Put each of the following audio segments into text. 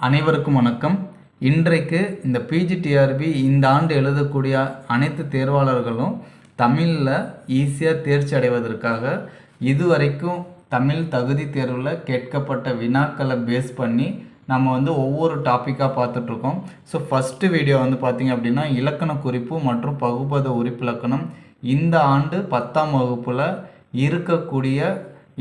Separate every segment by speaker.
Speaker 1: அனைவருக்கும் வணக்கம். இன்றைக்கு இந்த பிஜிடிஆர்பி இந்த ஆண்டு எழுதக்கூடிய அனைத்து தேர்வாளர்களும் தமிழில் ஈஸியாக தேர்ச்சி அடைவதற்காக இதுவரைக்கும் தமிழ் தகுதி தேர்வில் கேட்கப்பட்ட வினாக்களை பேஸ் பண்ணி நம்ம வந்து ஒவ்வொரு டாப்பிக்காக பார்த்துட்ருக்கோம். ஸோ ஃபஸ்ட்டு வீடியோ வந்து பார்த்திங்க அப்படின்னா இலக்கண குறிப்பு மற்றும் பகுபத உறுப்பிலக்கணம் இந்த ஆண்டு பத்தாம் வகுப்பில் இருக்கக்கூடிய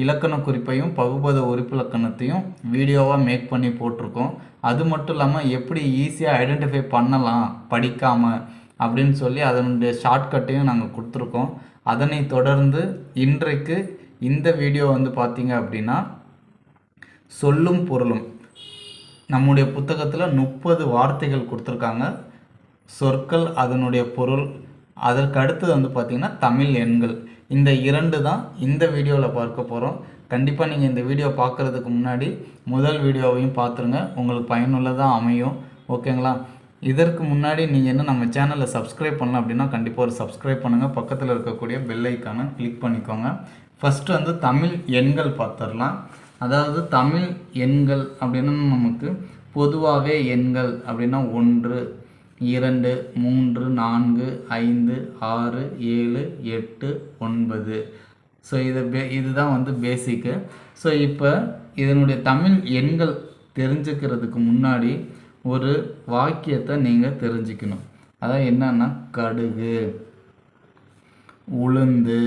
Speaker 1: இலக்கண குறிப்பையும் பகுபத உறுப்பிலக்கணத்தையும் வீடியோவாக மேக் பண்ணி போட்டிருக்கோம். அது மட்டும் இல்லாமல் எப்படி ஈஸியாக ஐடென்டிஃபை பண்ணலாம் படிக்காமல் அப்படின்னு சொல்லி அதனுடைய ஷார்ட்கட்டையும் நாங்கள் கொடுத்துருக்கோம். அதனை தொடர்ந்து இன்றைக்கு இந்த வீடியோ வந்து பார்த்திங்க அப்படின்னா சொல்லும் பொருளும். நம்முடைய புத்தகத்தில் முப்பது வார்த்தைகள் கொடுத்துருக்காங்க. சொற்கள் அதனுடைய பொருள் அதற்கு அடுத்தது வந்து பார்த்திங்கன்னா தமிழ் எண்கள். இந்த இரண்டு தான் இந்த வீடியோவில் பார்க்க போகிறோம் கண்டிப்பாக நீங்கள் இந்த வீடியோ பார்க்குறதுக்கு முன்னாடி முதல் வீடியோவையும் பார்த்துருங்க உங்களுக்கு பயனுள்ளதாக அமையும். ஓகேங்களா? இதற்கு முன்னாடி நீங்கள் என்ன நம்ம சேனலை சப்ஸ்கிரைப் பண்ணல அப்படின்னா கண்டிப்பாக ஒரு சப்ஸ்கிரைப் பண்ணுங்கள் பக்கத்தில் இருக்கக்கூடிய பெல் ஐக்கானை கிளிக் பண்ணிக்கோங்க. ஃபஸ்ட்டு வந்து தமிழ் எண்கள் பார்த்துடலாம் அதாவது தமிழ் எண்கள் அப்படின்னா நமக்கு பொதுவாகவே எண்கள் அப்படின்னா ஒன்று இரண்டு மூன்று நான்கு ஐந்து ஆறு ஏழு எட்டு ஒன்பது. ஸோ இது பே இதுதான் வந்து பேசிக்கு ஸோ இப்போ இதனுடைய தமிழ் எண்கள் தெரிஞ்சுக்கிறதுக்கு முன்னாடி ஒரு வாக்கியத்தை நீங்கள் தெரிஞ்சுக்கணும். அதான் என்னன்னா கடுகு உளுந்து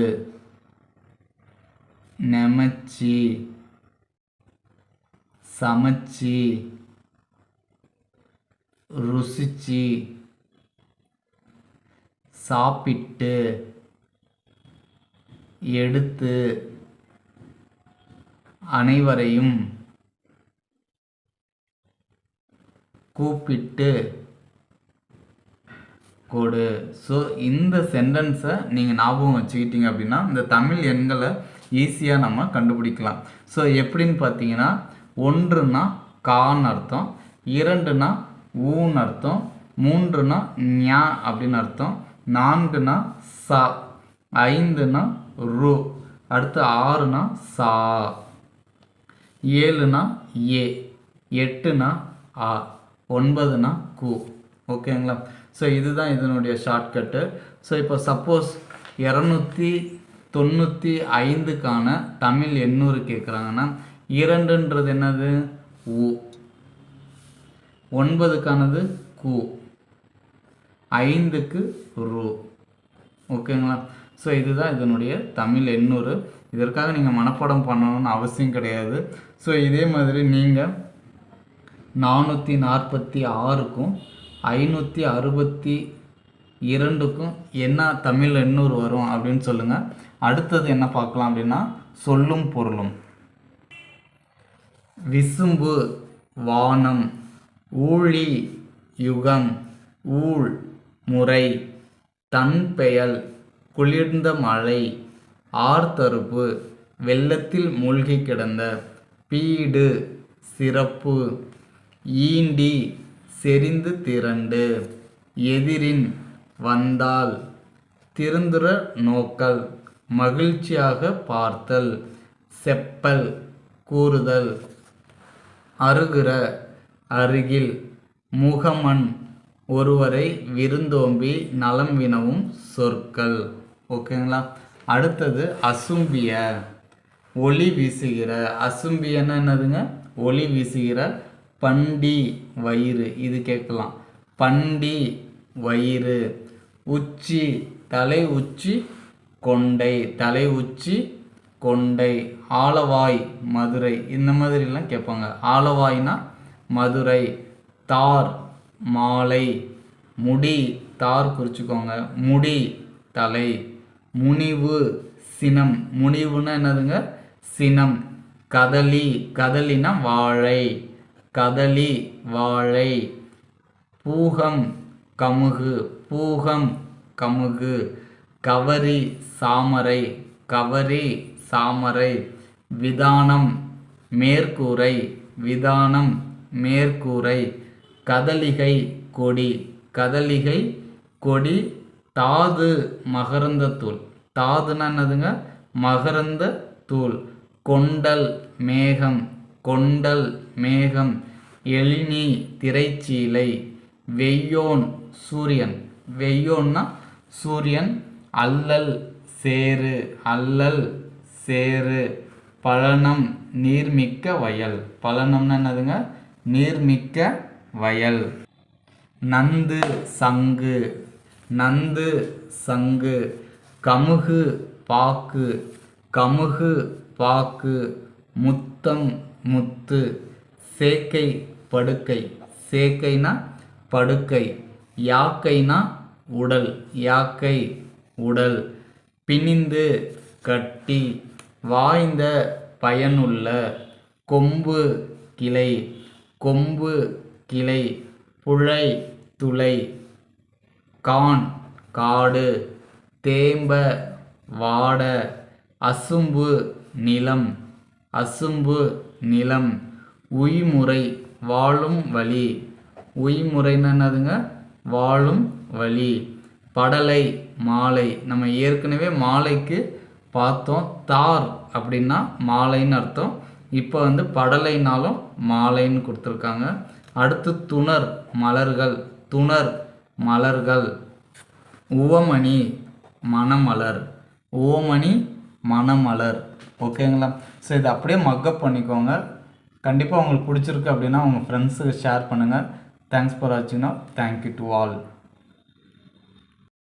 Speaker 1: நெமச்சி சமைச்சி ருசிச்சு சாப்பிட்டு எடுத்து அனைவரையும் கூப்பிட்டு கொடு. ஸோ இந்த சென்டென்ஸை நீங்கள் ஞாபகம் வச்சுக்கிட்டீங்க அப்படின்னா இந்த தமிழ் எண்களை ஈஸியாக நம்ம கண்டுபிடிக்கலாம். ஸோ எப்படின்னு பார்த்தீங்கன்னா ஒன்றுனா கான்னு அர்த்தம் இரண்டுனா ஊன்னு அர்த்தம். மூன்றுனா ஞா அப்படின்னு அர்த்தம். நான்குனா சா. ஐந்துனா ரு. அடுத்து ஆறுனா சா. ஏழுனா ஏ. எட்டுனா ஆ. ஒன்பதுனா கு. ஓகேங்களா? ஸோ இதுதான் இதனுடைய ஷார்ட்கட்டு ஸோ இப்போ சப்போஸ் இரநூத்தி தொண்ணூற்றி ஐந்துக்கான தமிழ் எண்ணூறு கேட்குறாங்கன்னா இரண்டுன்றது என்னது? உ. ஒன்பதுக்கானது கு. ஐந்துக்கு ரூ. ஓகேங்களா? ஸோ இதுதான் இதனுடைய தமிழ் எண்ணூறு. இதற்காக நீங்கள் மனப்பாடம் பண்ணணும்னு அவசியம் கிடையாது. ஸோ இதே மாதிரி நீங்கள் நானூற்றி நாற்பத்தி ஆறுக்கும் ஐநூற்றி அறுபத்தி இரண்டுக்கும் என்ன தமிழ் எண்ணூறு வரும் அப்படின்னு சொல்லுங்கள் அடுத்தது என்ன பார்க்கலாம் அப்படின்னா சொல்லும் பொருளும். விசும்பு வானம். ஊழி யுகம் ஊழ் முறை தன்பெயல் குளிர்ந்த மழை ஆர்த்தருப்பு வெள்ளத்தில் மூழ்கி கிடந்த பீடு சிறப்பு ஈண்டி செறிந்து திரண்டு எதிரின் வந்தால் திருந்துற நோக்கல் மகிழ்ச்சியாக பார்த்தல் செப்பல் கூறுதல் அருகிற அருகில் முகமன் ஒருவரை விருந்தோம்பி நலம் வினவும் சொற்கள். ஓகேங்களா? அடுத்தது அசும்பிய. ஒளி வீசுகிற. அசும்பியன்னா என்னதுங்க? ஒளி வீசுகிற பண்டி வயிறு. இது கேட்கலாம். பண்டி வயிறு. உச்சி தலை உச்சி கொண்டை. தலை உச்சி கொண்டை. ஆலவாய் மதுரை. இந்த மாதிரிலாம் கேட்பாங்க. ஆலவாய்னா மதுரை தார் மாலை முடி தார் குறிச்சிக்கோங்க. முடி தலை. முனிவு சினம். முனிவுன்னா என்னதுங்க? சினம். கதலி. கதலினா வாழை. கதலி வாழை. பூகம் கமுகு. பூகம் கமுகு. கவரி சாமரை. கவரி சாமரை. விதானம் மேற்கூரை. விதானம் மேற்கூரை. கதலிகை கொடி. கதலிகை கொடி தாது மகரந்த தூள். தாதுன்னா என்னதுங்க? மகரந்த தூள். கொண்டல் மேகம். கொண்டல் மேகம். எழினி திரைச்சீலை. வெய்யோன் சூரியன். வெய்யோன்னா சூரியன். அல்லல் சேரு அல்லல் சேரு பழனம் நீர்மிக்க வயல். பழனம்னா என்னதுங்க? நீர்மிக்க வயல். நந்து சங்கு. நந்து சங்கு. கமுகு பாக்கு. கமுகு பாக்கு. முத்தம் முத்து. சேக்கை படுக்கை. சேக்கைனா படுக்கை. யாக்கைனா உடல். யாக்கை உடல். பிணிந்து கட்டி. வாய்ந்த பயனுள்ள. கொம்பு கிளை. கொம்பு கிளை புழை துளை கான் காடு தேம்ப வாட அசும்பு நிலம் அசும்பு நிலம் உய்முறை வாழும் வழி உய்முறைன்னு என்னதுங்க வாழும் வழி படலை மாலை. நம்ம ஏற்கனவே மாலைக்கு பார்த்தோம் தார் அப்படின்னா மாலைன்னு அர்த்தம். இப்போ வந்து படலைனாலும் மாலைன்னு கொடுத்துருக்காங்க. அடுத்து துணர் மலர்கள் துணர் மலர்கள். உவமணி மணமலர். உவமணி மணமலர். ஓகேங்களா? ஸோ இதை அப்படியே மக்கப் பண்ணிக்கோங்க. கண்டிப்பாக உங்களுக்கு பிடிச்சிருக்கு அப்படின்னா உங்கள் ஃப்ரெண்ட்ஸுக்கு ஷேர் பண்ணுங்கள் தேங்க்ஸ் ஃபார் வாட்சிங்னா தேங்க்யூ டு ஆல்